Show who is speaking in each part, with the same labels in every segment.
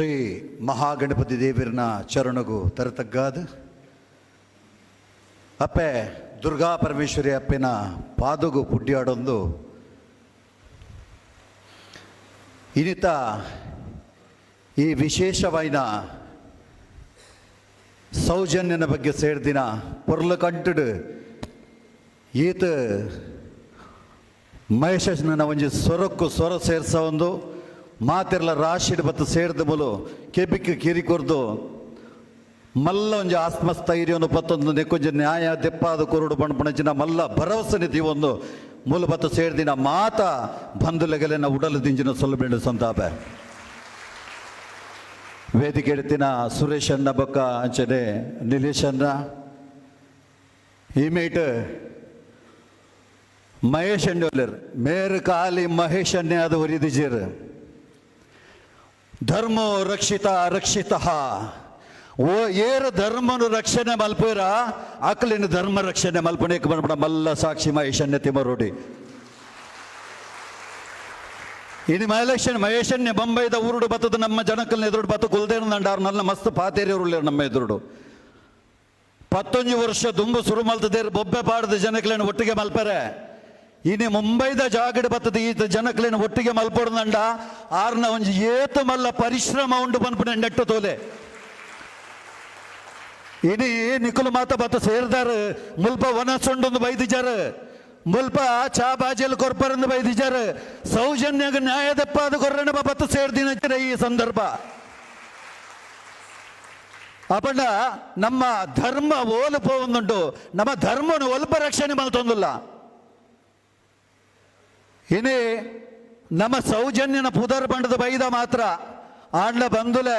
Speaker 1: ಶ್ರೀ ಮಹಾಗಣಪತಿ ದೇವಿರನ ಚರಣಗು ತರತಗ್ಗಾದ ಅಪ್ಪೆ ದುರ್ಗಾ ಪರಮೇಶ್ವರಿ ಅಪ್ಪನ ಪಾದಗು ಪುಡ್ಯಾಡೊಂದು ಇನಿತ ಈ ವಿಶೇಷವಾದ ಸೌಜನ್ಯನ ಬಗ್ಗೆ ಸೇರಿದಿನ ಪೊರ್ಲು ಕಂಟುಡು ಈತ ಮಹೇಶನ ಒಂಜಿ ಸ್ವರಕ್ಕೂ ಸ್ವರ ಸೇರಿಸ ಒಂದು ಮಾತೆರ್ಲ ರಾಶಿಡ್ ಬತ್ತು ಸೇರಿದ ಮೂಲು ಕೆಬಿಕ್ ಕಿರಿ ಕೊರ್ದು ಮಲ್ಲ ಒಂಜಿ ಆತ್ಮಸ್ಥೈರ್ಯವನ್ನು ಪತ್ತೊಂದು ನೆಕ್ಕೊಂಜ ನ್ಯಾಯ ದೆಪ್ಪಾದ ಕೊರಡು ಪಣಪಣಚಿನ ಮಲ್ಲ ಭರವಸೆ ಒಂದು ಮೂಲ ಬತ್ತು ಸೇರಿದಿನ ಮಾತ ಬಂಧುಲೆಗಲೆನ ಉಡಲು ದಿಂಜಿನ ಸೊಲ್ಲಬೇಡ ಸಂತಾಪ. ವೇದಿಕೆ ಎಡ್ತಿನ ಸುರೇಶ್ ಅಣ್ಣ ಬೊಕ್ಕ ಅಂಚನೆ ನಿಲೇಶ್ ಅಣ್ಣ. ಈಮೇಟ್ ಮಹೇಶ್ ಅಂಡೋಲರ್ ಮೇರು ಕಾಲಿ ಮಹೇಶ್ ಅಣ್ಣೆ ಅದು ಒರಿದಿಜೀರ್ ಧರ್ಮೋ ರಕ್ಷಿತ ರಕ್ಷಿತ. ಓ, ಏರು ಧರ್ಮನು ರಕ್ಷಣೆ ಮಲ್ಪೇರ ಅಕ್ಲಿನ ಧರ್ಮ ರಕ್ಷಣೆ ಮಲ್ಪನೇಕ್ ಬಂದ್ಬಿಡ? ಮಲ್ಲ ಸಾಕ್ಷಿ ಮಹೇಶನ್ಯ ತಿಮರೋಡಿ ಇನ್ನು ಎಲೆಕ್ಷನ್ ಮಹೇಶನ್ಯ ಬೊಂಬೈದ ಊರುಡು ಬತ್ತದ ನಮ್ಮ ಜನಕಲ್ನ ಎದುರುಡು ಬತ್ತು ಕುಲ್ದೇನ ನಂಡಾರು ನನ್ನ ಮಸ್ತ್ ಪಾತೇರಿ ಉರುಳ್ಳಿ ನಮ್ಮ ಎದುರುಡು. ಪತ್ತೊಂಜು ವರ್ಷ ದುಂಬು ಸುರು ಮಲ್ತದೇರು ಬೊಬ್ಬೆ ಪಾಡದ ಜನಕಲೇನು ಒಟ್ಟಿಗೆ ಮಲ್ಪರೆ. ಇನ್ನು ಮುಂಬೈದ ಜಾಗಡ್ ಬತ್ತದ ಈತ ಜನಕ್ಲೇನು ಒಟ್ಟಿಗೆ ಮಲ್ಪೊಡ್ದಂಡ ಆರ್ನ ಒಂಜಿ ಏತು ಮಲ್ಲ ಪರಿಶ್ರಮ ಉಂಡು ಪನ್ಪುನ ನೆಟ್ಟು ತೋಲೆ. ಇನಿ ನಿಕುಲು ಮಾತ ಬತ್ತ ಸೇರ್ದಾರ, ಮುಲ್ಪ ವನಸೊಂಡೊಂದು ಬೈದಿಜಾರ, ಮುಲ್ಪ ಚಾ ಬಾಜಿಯಲ್ಲಿ ಕೊರ್ಪರಂದು ಬೈದಿಜಾರ, ಸೌಜನ್ಯಗ ನ್ಯಾಯದಪ್ಪ ಅದು ಕೊರ್ರಣ ಬತ್ತ ಸೇರ್ದಿನ ಈ ಸಂದರ್ಭ. ಅಪಂಡ ನಮ್ಮ ಧರ್ಮ ಓಲು ಪೋವೊಂದುಂಡು ನಮ್ಮ ಧರ್ಮನು ಒಲ್ಪ ರಕ್ಷಣೆ ಮಲ್ತೊಂದುಲ್ಲ. ಇನಿ ನಮ್ಮ ಸೌಜನ್ಯನ ಪುದರ್ ಬಂಡದ ಬೈದ ಮಾತ್ರ ಆಂಡ್ಲ ಬಂದುಲೆ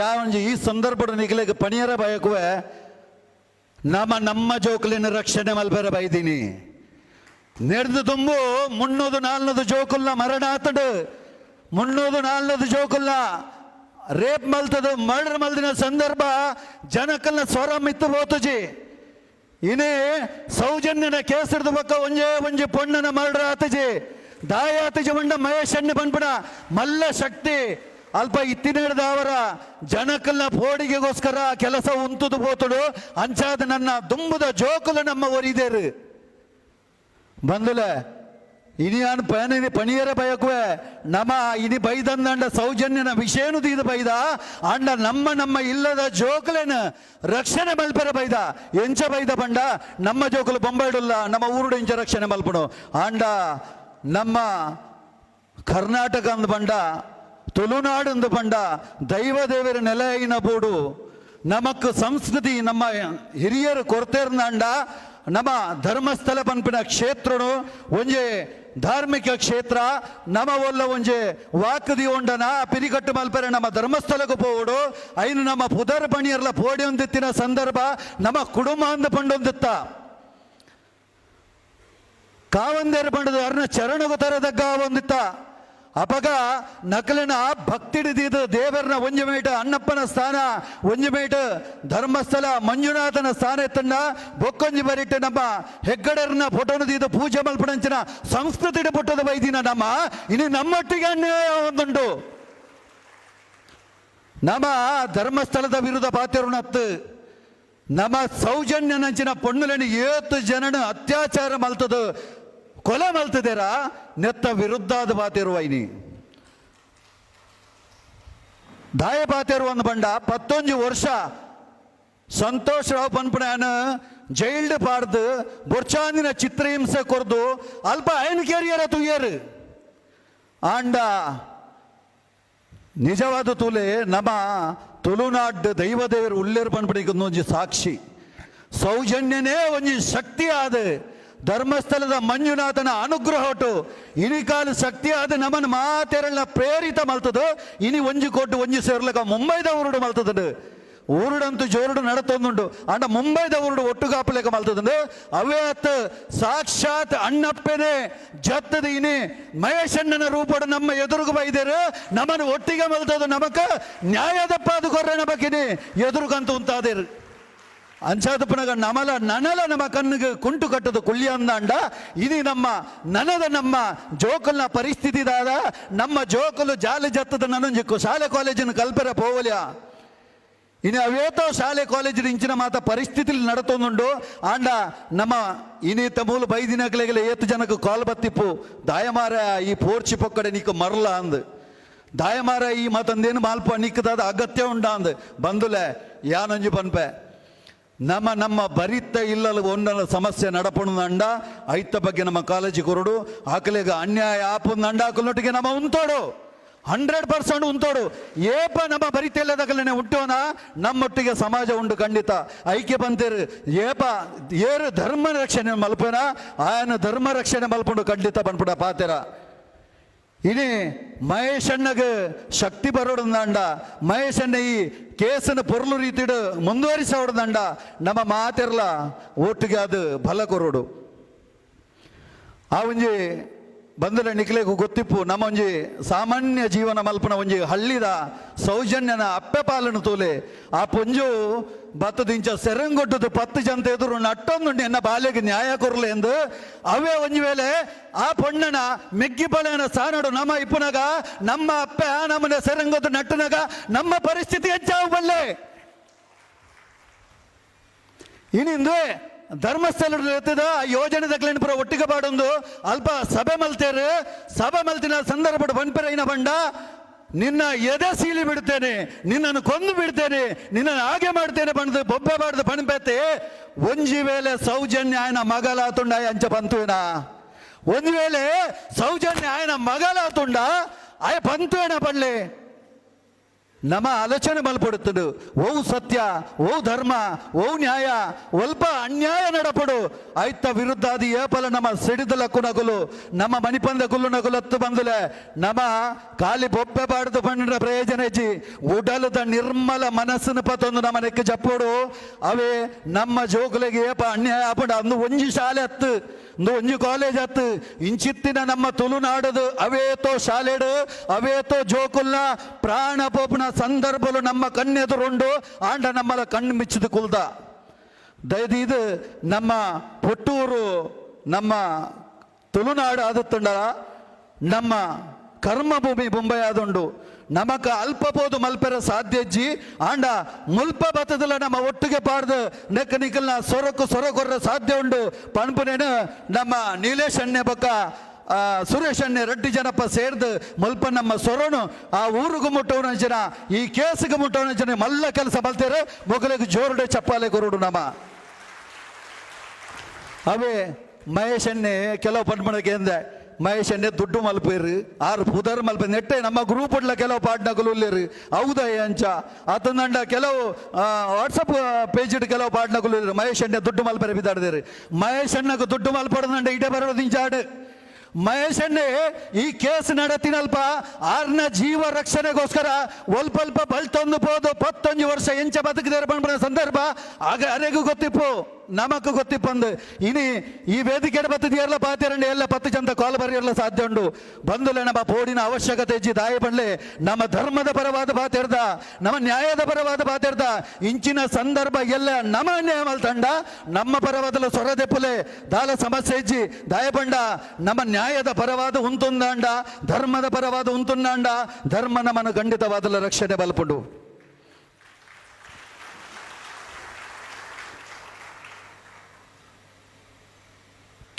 Speaker 1: ಯಾವ ಈ ಸಂದರ್ಭದ ನಿಗಲಿಗ ಪಣಿಯರ ಬಯಕುವೆ, ನಮ್ಮ ನಮ್ಮ ಜೋಕುಲಿನ ರಕ್ಷಣೆ ಮಲ್ಬರ ಬೈದೀನಿ. ನೆಡ್ದು ತುಂಬು ಮುನ್ನೂದು ನಾಲ್ನದು ಜೋಕುಲ್ನ ಮರಣ ಆತಡು ಮುನ್ನೂದು ನಾಲ್ನದು ಜೋಕುಲ್ನ ರೇಪ್ ಮಲ್ತದು, ಮರ್ಡರ್ ಮಲ್ದಿನ ಸಂದರ್ಭ ಜನಕಲ್ನ ಸ್ವರ ಮಿತ್ತು ಹೋತುಜಿ. ಇನೇ ಸೌಜನ್ಯನ ಕೇಸರದ ಪಕ್ಕ ಒಂಜೇ ಒಂಜಿ ಪೊಣ್ಣನ ಮರ್ಡರ್ ಆತಜಿ. ದಾಯ ಆತಜಿ ಮಂಡ ಮಹೇಶ್ ಅಣ್ಣ ಮಲ್ಲ ಶಕ್ತಿ. ಅಲ್ಪ ಇತ್ತಿನೇಡ್ದ ಅವರ ಜನಕಲ್ನ ಪೋಡಿಗೆಗೋಸ್ಕರ ಕೆಲಸ ಉಂತುದು ಪೋತುಡು. ಅಂಚಾದ ನನ್ನ ದುಂಬುದ ಜೋಕುಲು ನಮ್ಮ ಒರಿದೇರು. ಬಂದುಲ ಆನ್ ಪನಿ ಪಣಿಯರ ಬಯಕುವೆ. ನಮ, ಇನಿ ಬೈದಂದಂಡ ಸೌಜನ್ಯನ ವಿಷಯನು ತೀದ ಬೈದ. ಅಂಡ ನಮ್ಮ ನಮ್ಮ ಇಲ್ಲದ ಜೋಕಲೇನ ರಕ್ಷಣೆ ಮಲ್ಪೆರ ಬೈದ. ಎಂಚ ಬೈದ ಬಂಡ ನಮ್ಮ ಜೋಕಲು ಬೊಂಬೈಡುಲ್ಲ, ನಮ್ಮ ಊರುಡು ಇಂಚ ರಕ್ಷಣೆ ಮಲ್ಪಡು ಅಂಡ ನಮ್ಮ ಕರ್ನಾಟಕ ಅಂದ್ ಬಂಡ ತುಳುನಾಡು ಅಂದ ಬಂಡ ದೈವ ದೇವರ ನೆಲೆಯಿನ ಬೋಡು. ನಮಕ್ ಸಂಸ್ಕೃತಿ, ನಮ್ಮ ಹಿರಿಯರು ಕೊರತೆರ್ನಾಂಡ ನಮ್ಮ ಧರ್ಮಸ್ಥಳ ಪನ್ಪಿನ ಕ್ಷೇತ್ರನು ಒಂಜೆ ಧಾರ್ಮಿಕ ಕ್ಷೇತ್ರ ನಮ ಒಲ್ಲ ಒಂಜೆ ವಾಕದಿ ಉಂಡನ ಪಿರಿಕಟ್ಟು ಮಲ್ಪರೆ ನಮ್ಮ ಧರ್ಮಸ್ಥಳಕ್ಕೆ ಪೋಡು. ಐನು ನಮ್ಮ ಪುದರ್ ಪಣಿಯರ್ಲ ಪೋಡಿ ಒಂದಿತ್ತಿನ ಸಂದರ್ಭ ನಮ್ಮ ಕುಡುಂಬ ಅಂದ ಪಂಡೊಂದಿತ್ತ. ಕಾವಂದೇರು ಪಂಡದ ಅರ್ನ ಚರಣಗು ತರದಗ್ಗ ಒಂದಿತ್ತ ಅಪಗ ನಕಲಿನ ಭಕ್ತಿಡಿದಿದ ದೇವರನ ಒಂಜಮೇಟ ಅಣ್ಣಪ್ಪನ ಸ್ಥಾನ, ಒಂಜಮೇಟ ಧರ್ಮಸ್ಥಳ ಮಂಜುನಾಥನ ಸ್ಥಾನ ಎತ್ತಣ್ಣ ಬೊಕ್ಕೊಂಜಿ ಬರಿಟ್ಟು ನಮ್ಮ ಹೆಗ್ಗಡರ್ನ ಫೋಟೋನು ದೀದ ಪೂಜೆ ಮಲ್ಪಣಂಚಿನ ಸಂಸ್ಕೃತಿಡ ಪುಟ್ಟದ ವೈದಿನ ನಮ್ಮ. ಇನ್ನು ನಮ್ಮೊಟ್ಟಿಗೆ ಅನ್ಯಾಯ ಒಂದುಂಟು. ನಮ್ಮ ಧರ್ಮಸ್ಥಳದ ವಿರುದ್ಧ ಪಾತಿರುಣತ್ತು ನಮ್ಮ ಸೌಜನ್ಯ ನಂಚಿನ ಪೊಣ್ಣುలని ಏತು ಜನನ ಅತ್ಯಾಚಾರ ಮಲ್ತದು. ಕೊಲೆ ಮಲ್ತಿದ್ದೀರ? ನೆತ್ತ ವಿರುದ್ಧಾದ ಬಾತಿರುವ ವೈನಿ ದಾಯ ಬಾತಿರುವ ಒಂದು ಬಂಡ, ಪತ್ತೊಂಜು ವರ್ಷ. ಸಂತೋಷ್ ರಾವ್ ಪನ್ಪುಣನ ಜೈಲ್ಡ್ ಪಾಡ್ದು ಬೊರ್ಚಾಂದಿನ ಚಿತ್ರಹಿಂಸೆ ಕೊರ್ದು, ಅಲ್ಪ ಐನ್ ಕೇರಿಯರ ತುಯ್ಯರು. ಆಂಡ, ನಿಜವಾದ ತುಲೆ, ನಮ್ಮ ತುಳುನಾಡ್ ದೈವದೇವರು ಉಳ್ಳೇರು ಪನ್ಪಡಿಗೆ ಒಂಜಿ ಸಾಕ್ಷಿ. ಸೌಜನ್ಯನೇ ಒಂಜಿ ಶಕ್ತಿ ಆದ ಧರ್ಮಸ್ಥಳದ ಮಂಜುನಾಥನ ಅನುಗ್ರಹ ಇನಿ ಇನಿಕಾಲು ಶಕ್ತಿ ಆದ ನಮ್ಮನ್ನು ಮಾತೆರಳ ಪ್ರೇರಿತ ಮಲ್ತದು. ಇನಿ ಒಂಜಿ ಕೊಟ್ಟು ಒಂಜಿ ಸೇರ್ಲಕ ಮುಂಬೈದ ಊರುಡು ಮಲ್ತದಂಡು ಊರುಡಂತೂ ಜೋರುಡು ನಡತೊಂದುಂಡು ಅಂಡ ಮುಂಬೈದ ಊರುಡು ಒಟ್ಟುಗಾಪಲೇಕ ಮಲ್ತದಂಡು ಅವೇ ಅತ್ತ ಸಾಕ್ಷಾತ್ ಅಣ್ಣಪ್ಪನೇ ಜತ್ತದ ಇನಿ ಮಹೇಶಣ್ಣನ ರೂಪಡು ನಮ್ಮ ಎದುರುಗು ಬೈದೇರು. ನಮ್ಮನ್ನು ಒಟ್ಟಿಗೆ ಮಲ್ತದು ನಮಕ ನ್ಯಾಯದಪ್ಪ ಅದು ಕೊರ್ರೆ ನಮಕಿನಿ. ಎದುರುಗಂತೂ ಉಂತಾದೇರು. ಅಂಚಾದಪ್ಪನಗ ನಮಲ ನನಲ ನಮ್ಮ ಕಣ್ಣಿಗೆ ಕುಂಟು ಕಟ್ಟದು ಕುಳ್ಳಿ ಅಂದಾಂಡ. ಇದು ನಮ್ಮ ನನದ ನಮ್ಮ ಜೋಕಲ್ನ ಪರಿಸ್ಥಿತಿ ದಾದ. ನಮ್ಮ ಜೋಕಲು ಜಾಲಿ ಜತ್ತದ ನನಂಜಿ ಶಾಲೆ ಕಾಲೇಜಿನ ಕಲ್ಪೆರ ಪೋವಲ್ಯ. ಇನ್ನು ಅವೇತೋ ಶಾಲೆ ಕಾಲೇಜಿನ ಇಂಚಿನ ಮಾತ ಪರಿಸ್ಥಿತಿಲಿ ನಡತೊಂದುಂಡು. ಆಂಡ ನಮ್ಮ ಇನಿತ ತಮೂಲು ಬೈದಿನಗಲೆಗಲ ಏತು ಜನಕ್ಕೆ ಕಾಲ್ ಬತ್ತಿಪ್ಪು. ದಾಯಮಾರ ಈ ಪೋರ್ಚಿ ಪೊಕ್ಕಡೆ ನೀಕು ಮರಲ ಅಂದು. ದಾಯಮಾರ ಈ ಮಾತಂದೇನು ಮಾಲ್ಪ ನಿಕ್ಕದಾದ ಅಗತ್ಯ ಉಂಡ ಅಂದು ಬಂದುಲೆ, ಯಾನೊಂಜಿ ಬನ್ಪೆ. ನಮ್ಮ ನಮ್ಮ ಬರಿತ ಇಲ್ಲಲ್ಲ ಒಂದನ ಸಮಸ್ಯೆ ನಡಪುಣಂಡ ಐತ ಬಗ್ಗೆ ನಮ್ಮ ಕಾಲೇಜಿ ಕೊರಡು ಆಕಲೆಗ ಅನ್ಯಾಯ ಆಪುಂದಂಡ ಹಾಕಲೊಟ್ಟಿಗೆ ನಮ್ಮ ಉಂತೋಡು. Hundred percent ಉಂತೋಡು. ಏಪ ನಮ್ಮ ಬರಿತ ಇಲ್ಲದಾಗಲೇ ಹುಟ್ಟೋನ ನಮ್ಮೊಟ್ಟಿಗೆ ಸಮಾಜ ಉಂಡು ಖಂಡಿತ. ಐಕ್ಯ ಬಂತೇರು, ಏಪ, ಏರು ಧರ್ಮ ರಕ್ಷಣೆ ಮಲ್ಪನ ಆಯನ ಧರ್ಮ ರಕ್ಷಣೆ ಮಲ್ಪುಂಡು ಖಂಡಿತ ಬಂದ್ಬಿಡ ಪಾತೆರ. ಇನಿ ಮಹೇಶ್ ಅಣ್ಣಗೆ ಶಕ್ತಿ ಬರೋಡಂದ ಮಹೇಶ್ ಅಣ್ಣ ಈ ಕೇಸನ ಪೊರ್ಲು ರೀತಿಡು ಮುಂದುವರಿಸೋಡದಂಡ ನಮ್ಮ ಮಾತೆರ್ಲ ಒಟ್ಟಿಗೆ ಅದು ಬಲ ಕೊರೋಡು ಆ ಒಂಜಿ ಬಂದರ ನಿಕ್ಲೆಗೂ ಗೊತ್ತಿಪ್ಪು ನಮ್ಮ ಒಂಜಿ ಸಾಮಾನ್ಯ ಜೀವನ ಮಲ್ಪನ ಒಂಜಿ ಹಳ್ಳಿದ ಸೌಜನ್ಯನ ಅಪ್ಪೆ ಪಾಲನ ತೋಲೆ. ಆ ಪೊಂಜು ಬತ್ತದಿಂಚ ಸೆರಂಗೊಟ್ಟದು ಪತ್ತು ಜನತೆ ಎದುರು ನಟ್ಟೊಂದುಂಡು ಎನ್ನ ಬಾಲ್ಯಗೆ ನ್ಯಾಯ ಕೊರಲೆ ಎಂದು ಅವೇ ಒಂಜಿ ವೇಳೆ ಆ ಪೊಣ್ಣನ ಮೆಗ್ಗಿಪಳೆನ ಸಾನಡು ನಮ್ಮ ಇಪ್ಪುನಗ ನಮ್ಮ ಅಪ್ಪೆ ಆ ನಮ್ಮನೆ ಸೆರಂಗೊದ್ದು ನಟ್ಟನಗ ನಮ್ಮ ಪರಿಸ್ಥಿತಿ ಹೆಚ್ಚಾವು ಬಲ್ಲೆ. ಧರ್ಮಸ್ಥಳ ಎತ್ತದ ಯೋಜನೆ ದಕ್ಲೇನು ಪುರ ಒಟ್ಟಿಗೆ ಬಾಡೊಂದು ಅಲ್ಪ ಸಭೆ ಮಲ್ತೇರು. ಸಭೆ ಮಲ್ತಿನ ಸಂದರ್ಭ ಬನ್ಪೆರೈನ ಬಂಡ? ನಿನ್ನ ಎದೆ ಸೀಲಿ ಬಿಡ್ತೇನೆ, ನಿನ್ನನ್ನು ಕೊಂದು ಬಿಡ್ತೇನೆ, ನಿನ್ನನ್ನು ಹಾಗೆ ಮಾಡ್ತೇನೆ ಬಂದು ಬೊಬ್ಬೆ ಬಾಡ್ದು ಬಣ್ಪೆತ್ತೆ ಒಂಜಿ ವೇಳೆ ಸೌಜನ್ಯ ಆಯನ ಮಗಲಾತುಂಡ ಅಂಚ ಬಂತುವಿನ? ಒಂದು ವೇಳೆ ಸೌಜನ್ಯ ಆಯನ ಮಗಲಾತುಂಡ ಆಯ ಬಂತುವೇನ ನಮ್ಮ ಆಲೋಚನೆ ಮಲ್ಪಡುತ್ತದೆ ಓ ಸತ್ಯ ಓ ಧರ್ಮ ಓ ನ್ಯಾಯ, ಒಲ್ಪ ಅನ್ಯಾಯ ನಡಪಡು. ಆಯ್ತ ವಿರುದ್ಧಾದಿ ಏಪಲ ನಮ್ಮ ಸಿಡಿದಲ ಕುನಗುಲು, ನಮ್ಮ ಮಣಿಪಂದ ಗುಲ್ಲು ನಗುಲತ್ತು ಬಂದುಲೆ ನಮ್ಮ ಕಾಲಿ ಬೊಬ್ಬೆ ಬಾಡದು ಬಂದ ಪ್ರಯೋಜನ ಇಜ್ಜಿ, ಉಡಲದ ನಿರ್ಮಲ ಮನಸ್ಸನ್ನು ಪತೊಂದು ನಮ್ಮ ನೆಕ್ಕೆ ಜಪ್ಪೋಡು. ಅವೇ ನಮ್ಮ ಜೋಗುಲಿಗೆ ಏಪ ಅನ್ಯಾಯ ಆಪಡ ಅಂದು ಒಂಜಿ ಶಾಲೆ ಹತ್ತು ಒಂದು ಒಂಜಿ ಕಾಲೇಜ್ ಹತ್ತು ಇಂಚಿತ್ತಿನ ನಮ್ಮ ತುಳುನಾಡದು ಅವೇತೋ ಶಾಲೆಡು ಅವೇತೋ ಜೋಕುಲ್ನ ಪ್ರಾಣ ಪೋಪನ ಸಂದರ್ಭಲು ನಮ್ಮ ಕಣ್ಣೆದುರುಂಡು ಆಂಡ ನಮ್ಮಲ ಕಣ್ಣು ಮಿಚ್ಚಿದ ಕುಲ್ದ. ಇದು ನಮ್ಮ ಪುಟ್ಟೂರು, ನಮ್ಮ ತುಳುನಾಡು ಆದತ್ತುಂಡ, ನಮ್ಮ ಕರ್ಮಭೂಮಿ ಬೊಂಬೈ ಆದುಂಡು ನಮಕ ಅಲ್ಪ ಬೋದು ಮಲ್ಪೆರ ಸಾಧ್ಯಜ್ಜಿ ಆಂಡ ಮುಲ್ಪ ಬತ್ತದಲ್ಲ ನಮ್ಮ ಒಟ್ಟಿಗೆ ಪಾಡ್ದು ನೆಕ್ಕ ನಿಕ್ಕಲ್ನ ಸೊರಕು ಸೊರಗೊರ್ರ ಸಾಧ್ಯ ಉಂಡು. ಪಣಪುನೇನು ನಮ್ಮ ನೀಲೇಶ್ ಅಣ್ಣೆ ಬಕ್ಕ ಸುರೇಶ್ ಅಣ್ಣೆ ರೆಡ್ಡಿ ಜನಪ್ಪ ಸೇರ್ದು ಮುಲ್ಪ ನಮ್ಮ ಸೊರನು, ಆ ಊರಿಗೂ ಮುಟ್ಟವನ ಜನ, ಈ ಕೇಸಿಗೆ ಮುಟ್ಟವನ ಜನ ಮಲ್ಲ ಕೆಲಸ ಬಲ್ತೇರೆ, ಮೊಗಲಿಗೆ ಜೋರುಡೆ ಚಪ್ಪಾಲೆ ಕೊರುಡು ನಮ್ಮ ಅವೇ, ಮಹೇಶ್ ಅಣ್ಣೆ ಕೆಲವು ಪಂಡ್ಮಣಕ್ಕೆ ಎಂದೆ, ಮಹೇಶ್ ಅಣ್ಣೆ ದುಡ್ಡು ಮಲ್ಪೇರು, ಆರು ಪುದರ್ ಮಲ್ಪ ನೆಟ್ಟೆ ನಮ್ಮ ಗ್ರೂಪ್ ಉಡ್ಲ ಕೆಲವು ಪಾಡ್ನಗಳು ಉಳ್ಳೇರು ಹೌದಯ್ಯ ಅಂಚ? ಆತಂದಂಡ ಕೆಲವು ವಾಟ್ಸಪ್ ಪೇಜ್ ಇಟ್ಟು ಕೆಲವು ಪಾಡ್ನಗಳು ಮಹೇಶ್ ಅಣ್ಣೆ ದುಡ್ಡು ಮಲ್ಪೇರು ಬಿದ್ದಾಡ್ದೇರು. ಮಹೇಶ್ ಅಣ್ಣಗೆ ದುಡ್ಡು ಮಲ್ಪಡದಂಡ ಇಟೇ ಬರೋದು ಮಹೇಶ್ ಅಣ್ಣೆ, ಈ ಕೇಸ್ ನಡತಿನಲ್ಪ? ಆರ್ನ ಜೀವ ರಕ್ಷಣೆಗೋಸ್ಕರ ಒಲ್ಪಲ್ಪ ಬಳ್ತೊಂದು ಪೋದು ಪತ್ತೊಂದು ವರ್ಷ ಎಂಚ ಬದುಕಿದಾರೆ ಬಂದ್ಬಿಡ ಸಂದರ್ಭ. ಆಗ ಅರೆಗೂ ಗೊತ್ತಿಪ್ಪು. ನಮಕ್ ಗೊತ್ತಿಪ್ಪಂದು. ಇನಿ ಈ ವೇದಿಕೆ ಬತ್ತದಿಯಲ್ಲ ಪಾತಿರಂಡಿ ಎಲ್ಲ ಪತ್ತು ಚಂದ ಕಾಲ್ ಬರೆಯಲ್ಲ ಸಾಧ್ಯ ಉಂಡು. ಬಂದುಲೆ ನಮ್ಮ ಪೋಡಿನ ಅವಶ್ಯಕತೆ ಇಜ್ಜಿ ದಾಯ ಬಂಡ್ಲೆ ನಮ್ಮ ಧರ್ಮದ ಪರವಾದ ಬಾತೆರ್ದ ನಮ್ಮ ನ್ಯಾಯದ ಪರವಾದ ಪಾತಿರ್ದ ಇಂಚಿನ ಸಂದರ್ಭ ಎಲ್ಲ ನಮ್ಮ ಅನ್ಯಾಯ ಮಲ್ತಂಡ ನಮ್ಮ ಪರವಾದಲ ಸೊರದೆಪ್ಪುಲೆ ದಾಲ ಸಮಸ್ಯೆ ಇಜ್ಜಿ, ದಾಯ ಬಂಡ ನಮ್ಮ ನ್ಯಾಯದ ಪರವಾದ ಉಂತುಂದಾಂಡ, ಧರ್ಮದ ಪರವಾದ ಉಂತುಂದಾಂಡ, ಧರ್ಮ ನಮ್ಮನ್ನು ಖಂಡಿತವಾದಲ ರಕ್ಷಣೆ ಬಲ್ಪುಂಡು.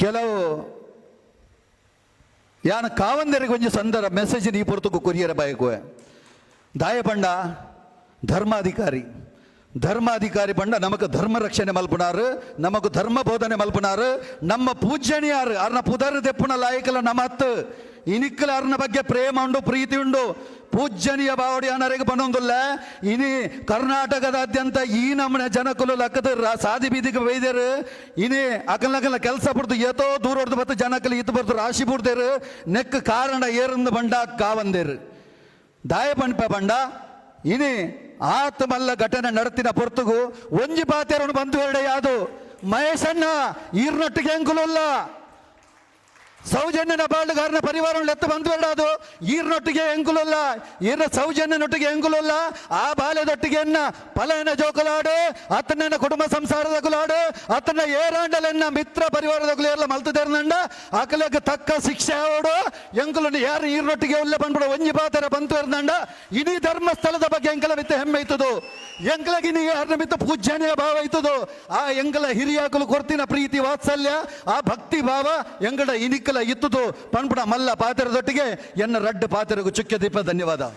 Speaker 1: ಕೆಲವು ಯಾನ ಕಾವಂದರಿಗೆ ಒಂಜಿ ಸಂದರ ಮೆಸೇಜ್ ಈ ಪುರತಕ್ಕೂ ಕೊರಿಯರ ಬಾಯಕು ದಾಯ ಪಂಡ ಧರ್ಮಾಧಿಕಾರಿ. ಧರ್ಮಾಧಿಕಾರಿ ಪಂಡ ನಮಕ್ ಧರ್ಮ ರಕ್ಷಣೆ ಮಲ್ಪುನಾರು ನಮಕ್ ಧರ್ಮ ಬೋಧನೆ ಮಲ್ಪುನಾರು, ನಮ್ಮ ಪೂಜ್ಯನಿಯಾರು ಅರ್ನ ಪುದರ್ ದೆಪ್ಪನ ಲಾಯಕಲ ನಮ್ಮ ಹತ್ತು ಇನಿಕ್ಕಲ ಅರ್ನ ಬಗ್ಗೆ ಪ್ರೇಮ ಉಂಡು, ಪ್ರೀತಿ ಉಂಡು. ಪೂಜ್ಯನೀಯ ಬಾವಡಿ ಅನ್ನರಿಗೆ ಬಂದೊಂದುಲ್ಲ. ಇನಿ ಕರ್ನಾಟಕದಾದ್ಯಂತ ಈ ನಮ್ಮನೆ ಜನಕುಲು ಲಕ್ಕದ ಸಾದಿ ಬೀದಿಗೆ ಬೈದೇರು ಇನಿ ಅಕಲ್ನಕಲ್ನ ಕೆಲಸ ಬಿಡ್ದು ಏತೋ ದೂರ ಹೊಡೆದು ಬತ್ತು ಜನಕಲ್ಲಿ ಇತ್ತು ಬರ್ತು ರಾಶಿ ಬಿಡ್ದೇರು. ನೆಕ್ ಕಾರಣ ಏರಂದು ಬಂಡ ಕಾವಂದೇರು ದಾಯ ಪಂಪ ಬಂಡ. ಇನಿ ಆತ ಮಲ್ಲ ಘಟನೆ ನಡತಿನ ಪೊರ್ತುಗು. ಒಂಜಿ ಪಾತೆರನು ಬಂದು ಎರಡೇ ಯಾದು. ಮಹೇಶಣ್ಣ ಈರ್ನೊಟ್ಟಿಗೆ ಎಂಕುಲಲ್ಲ ಸೌಜನ್ಯನ ಬಾಳುಗಾರನ ಪರಿವಾರವನ್ನು ಎತ್ತ ಬಂದ್ಬೇಡದು ಈರ್ನೊಟ್ಟಿಗೆ ಎಂಕುಲಲ್ಲ ಈರ್ನ ಸೌಜನ್ಯನೊಟ್ಟಿಗೆ ಎಂಕುಲಲ್ಲ ಆ ಬಾಲ್ಯದೊಟ್ಟಿಗೆ ಎನ್ನ ಪಲಯನ ಜೋಕುಲಾಡು ಅತನ ಕುಟುಂಬ ಸಂಸಾರದ ಗುಲಾಡು ಅತನ ಏರಾಂಡಲೆನ್ನ ಮಿತ್ರ ಪರಿವಾರದ ಕುಲೆಯಲ್ಲ ಮಲ್ತದೇರ್ನಂಡ ಅಕಲಕ್ಕೆ ತಕ್ಕ ಶಿಕ್ಷೆ ಅವಡು ಎಂಕುಲನ್ನು ಯಾರು ಈರ್ನೊಟ್ಟಿಗೆ ಉಲ್ಲ ಬಂದ್ಬಿಡ ಒಂಜಿ ಪಾತರ ಬಂತು ಇರ್ನಂಡ ಧರ್ಮಸ್ಥಳದ ಬಗ್ಗೆ ಎಂಕಲ ಮಿತ್ತ ಹೆಮ್ಮೆ ಇತ್ತದು. ಎಂಕಲಗಿ ನೀ ಯಾರನ್ನ ಮಿತ್ತ ಪೂಜ್ಯನೀಯ ಭಾವ ಇತ್ತದು. ಆ ಎಂಕಲ ಹಿರಿಯಾಕಲು ಕೊರ್ತಿನ ಪ್ರೀತಿ ವಾತ್ಸಲ್ಯ, ಆ ಭಕ್ತಿ ಭಾವ ಎಂಗಡ ಇನಿಕಲ ಇತ್ತದು ಪಣ್ಪುಡ ಮಲ್ಲ ಪಾತ್ರದೊಟ್ಟಿಗೆ ಎನ್ನ ರಡ್ಡ ಪಾತ್ರಗೂ ಚುಕ್ಕೆ ದೀಪ ಧನ್ಯವಾದ.